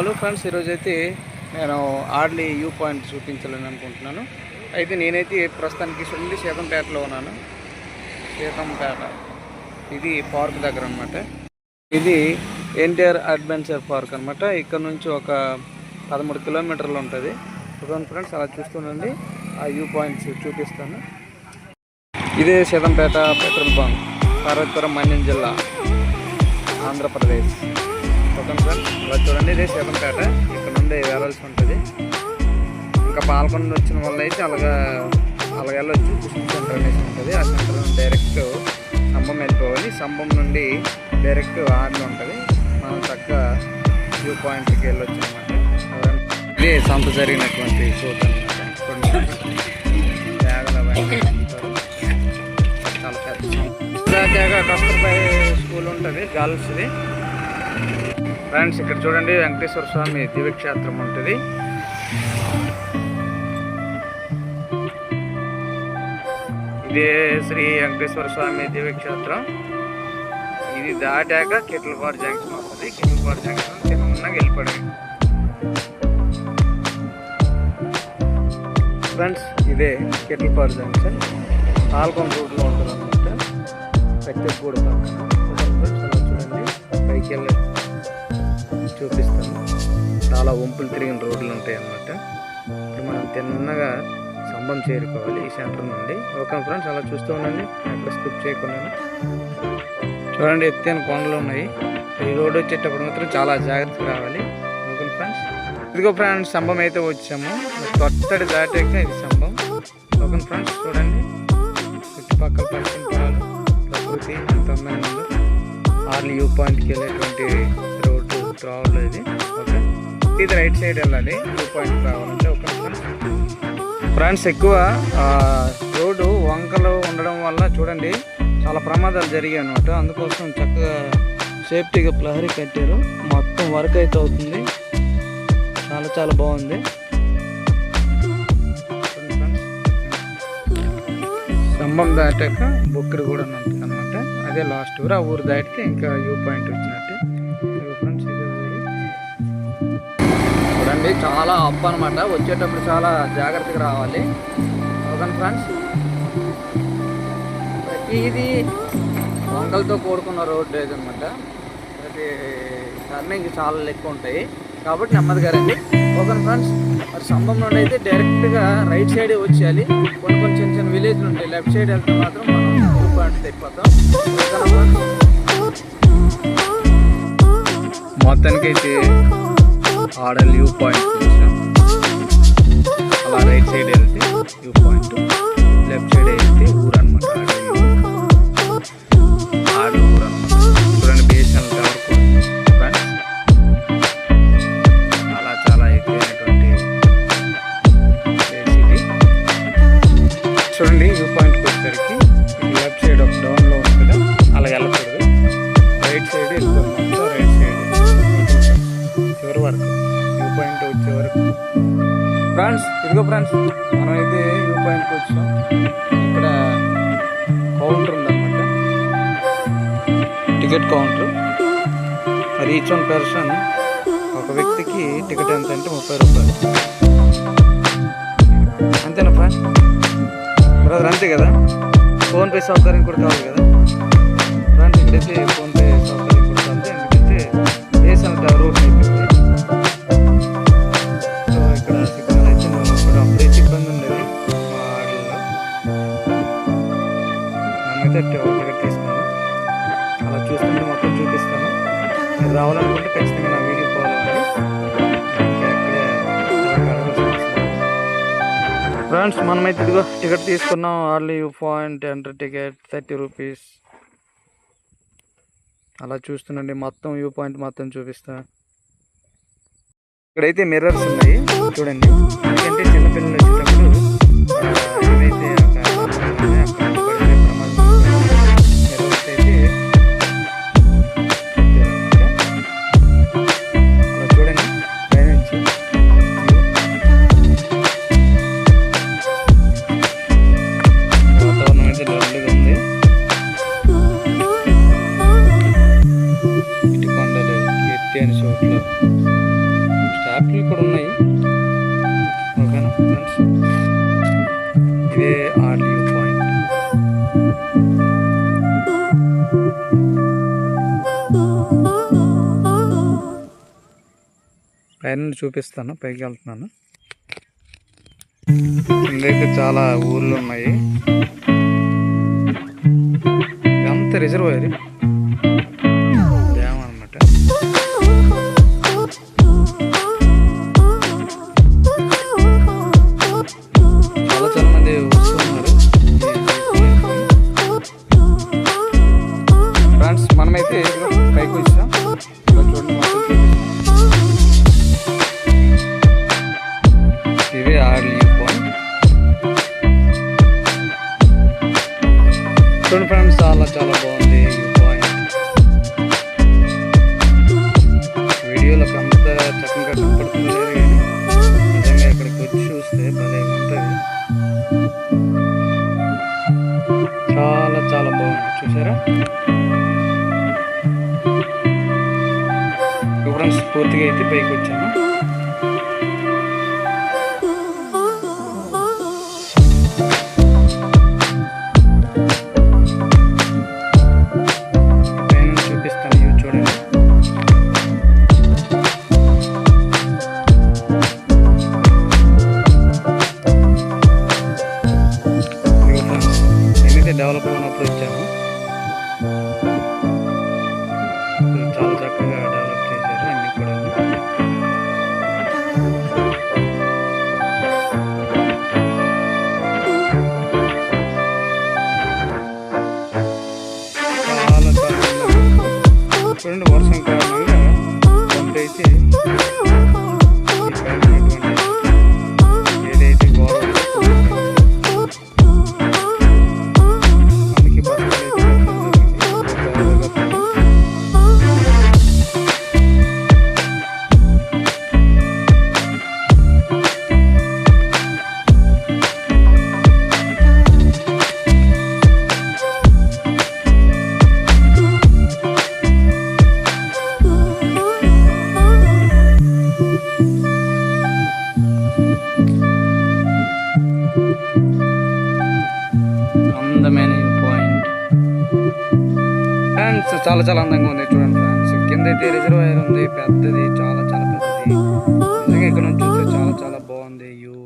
Hello friends ఈరోజు అయితే నేను ఆర్లీ వ్యూ పాయింట్ చూపించాలని అనుకుంటున్నాను. అయితే నేనైతే ప్రస్తుతానికి ఉంది సీతంపేటలో ఉన్నాను. సీతంపేట. ఇది పార్క్ దగ్గర అనమాట ఇది ఎన్టీఆర్ అడ్వెంచర్ పార్క్ అనమాట ఇక్కడ నుంచి ఒక పదమూడు కిలోమీటర్లు ఉంటుంది. చూడండి ఫ్రెండ్స్ అలా చూస్తుండండి ఆ వ్యూ పాయింట్స్ చూపిస్తాను. ఇదే సీతంపేట పెట్రోల్ బంక్ పార్వతీపురం మన్యం జిల్లా ఆంధ్రప్రదేశ్. Okay sir. ఇలా చూడండి ఇదే సీతంపేట ఇక్కడ నుండి వెళ్ళాల్సి ఉంటుంది. ఇంకా పాల్కొండ వచ్చిన వల్ల అయితే అలాగా అలాగే వెళ్ళొచ్చు కృష్ణ సెంటర్ అనేసి ఉంటుంది. ఆ సెంటర్ నుండి డైరెక్ట్ స్తంభం వెళ్ళిపోవాలి స్తంభం నుండి డైరెక్ట్ ఆర్మీ ఉంటుంది. మనం చక్కగా వ్యూ పాయింట్కి వెళ్ళొచ్చు అనమాట ఇదే సంత జరిగినటువంటి చోటు అనమాట చాలా పెద్ద స్కూల్ ఉంటుంది గర్ల్స్ది. ఫ్రెండ్స్ ఇక్కడ చూడండి వెంకటేశ్వర స్వామి దివ్యక్షేత్రం ఉంటుంది. ఇదే శ్రీ వెంకటేశ్వర స్వామి దివ్యక్షేత్రం ఇది దాటాక కిట్లపాడు జంక్షన్ వస్తుంది. కిట్లపాడు జంక్షన్ చిన్నగా వెళ్ళిపోయింది ఫ్రెండ్స్ ఇదే కిట్లపాడు జంక్షన్. పాల్కొండ రోడ్లో ఉంటుంది అనమాట పెద్దగూడ పక్కన. చూడండి పైకి వెళ్ళి చూపిస్తాను చాలా వంపులు తిరిగిన రోడ్లు ఉంటాయి అన్నమాట ఇప్పుడు మనం తిన్నగా స్తంభం చేరుకోవాలి ఈ సెంటర్ నుండి. ఓకే ఫ్రెండ్స్ అలా చూస్తూ ఉండండి. ఎక్కడ స్కిప్ చేయకుండా. చూడండి ఎత్తైన కొండలు ఉన్నాయి. ఈ రోడ్డు వచ్చేటప్పుడు మాత్రం చాలా జాగ్రత్తగా రావాలి. Okay friends. ఇదిగో ఫ్రెండ్స్ స్తంభం అయితే వచ్చాము. కొత్తడి దాటాక ఇది స్తంభం. ఓకే ఫ్రెండ్స్ చూడండి. చుట్టుపక్కల పచ్చని ప్రకృతి ఎంత అందంగా ఉందో ఆర్లీ వ్యూ పాయింట్కి వెళ్ళేటువంటి ట్రావెల్ ఇది ఓకే. ఇది రైట్ సైడ్ వెళ్ళాలి. వ్యూ పాయింట్ రావాలంటే ఓకే ఫ్రెండ్స్ ఫ్రెండ్స్ ఎక్కువ ఆ, రోడ్డు వంకలు ఉండడం వల్ల చూడండి చాలా ప్రమాదాలు జరిగాయి అనమాట అందుకోసం చక్కగా సేఫ్టీగా ప్రహరీ కట్టారు. మొత్తం వర్క్ అయితే అవుతుంది. చాలా చాలా బాగుంది. స్తంభం దాటాక బొక్కరు కూడా ఉంటుంది అనమాట అదే లాస్ట్ ఊరు. ఆ ఊరు దాటితే ఇంకా వ్యూ పాయింట్ వచ్చినట్టే. చూడండి చాలా అప్ అనమాట వచ్చేటప్పుడు చాలా జాగ్రత్తగా రావాలి. ఓకే ఫ్రెండ్స్ ప్రతిదీ వంకలతో కూడుకున్న రోడ్డు అనమాట ప్రతి టర్నింగ్ చాలా ఎక్కువ ఉంటాయి. కాబట్టి నెమ్మదిగా రండి. ఓకే ఫ్రెండ్స్ మరి స్తంభం నుండి అయితే డైరెక్ట్గా రైట్ సైడే వచ్చేయాలి. కొన్ని కొన్ని చిన్న చిన్న విలేజ్లు ఉంటాయి. లెఫ్ట్ సైడ్ వెళ్తే మాత్రం మనం వ్యూ పాయింట్ మొత్తానికైతే ఆడల్ వ్యూ పాయింట్ చూసాం అలా రైట్ సైడ్ వెళ్తే వ్యూ పాయింట్ లెఫ్ట్ సైడ్ వెళ్తే ఊరు అనమాట ఆడల్ ఊరు అనమాట చూడండి బేసన్ చాలా చాలా ఎత్తైనటువంటి చూడండి వ్యూ పాయింట్కి వచ్చేసరికి లెఫ్ట్ సైడ్ ఒక డౌన్లో ఉంటుంది అలా వెళ్ళకూడదు. రైట్ సైడ్ ఫ్రెండ్స్ ఇదిగో ఫ్రెండ్స్ మనమైతే వ్యూ పాయింట్కి వచ్చాం. ఇక్కడ కౌంటర్ ఉందన్నమాట. Ticket counter. మరి ఈచ్ వన్ పర్సన్ ఒక వ్యక్తికి టికెట్ ఎంత అంటే ముప్పై రూపాయలు. అంతేనా ఫ్రెండ్స్? బ్రదర్ అంతే కదా? ఫోన్పే సౌకర్యం కూడా కావాలి కదా? ఫ్రెండ్స్ ఇక్కడైతే ఫోన్పే సౌకర్యం కూడా ఉంది. ఎందుకంటే దేశం టవర్ ఫ్రెండ్స్ మనమైతే ఇదిగో టికెట్ తీసుకున్నాం. Early point enter ticket thirty rupees అలా చూస్తుండండి మొత్తం వ్యూ పాయింట్ మొత్తం చూపిస్తా. ఇక్కడైతే మిర్రర్స్ ఉన్నాయి. చూడండి. ఎందుకంటే చిన్నపిల్లలు వచ్చేటప్పుడు స్టాప్లు కూడా ఉన్నాయి. ఓకేనా ఫ్రెండ్స్? ఇదే ఆర్లీ పాయింట్. పైన చూపిస్తాను పైకి వెళ్తున్నాను. కిందైతే చాలా ఊర్లు ఉన్నాయి. ఇదంతా రిజర్వాయర్. ఫ్రెండ్స్ పూర్తిగా అయితే పైకి వచ్చాను. డెవలప్ అయినప్పుడు వచ్చాను చూడండి వర్షం చాలా చాలా అందంగా ఉంది చూడండి ఫ్రెండ్స్. కింద అయితే రిజర్వాయర్ ఉంది పెద్దది చాలా చాలా పెద్దది. నిజంగా ఇక్కడ నుంచి చూస్తే చాలా చాలా బాగుంది వ్యూ.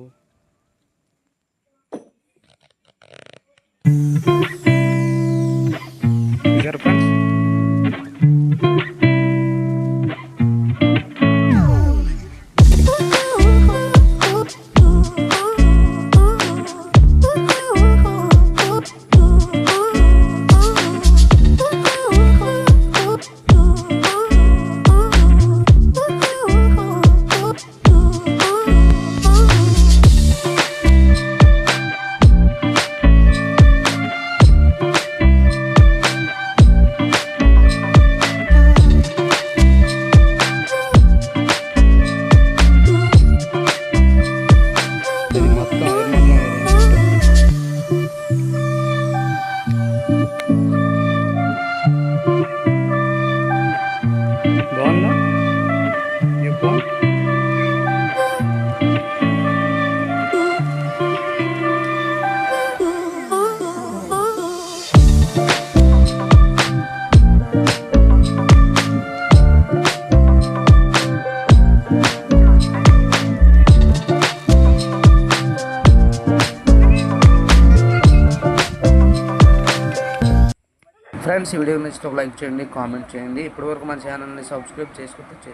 ఫ్రెండ్స్ ఈ వీడియో నచ్చితే ఒక లైక్ చేయండి కామెంట్ చేయండి. ఇప్పటివరకు మన ఛానల్ని సబ్స్క్రైబ్ చేసుకుంటే చేసుకోండి.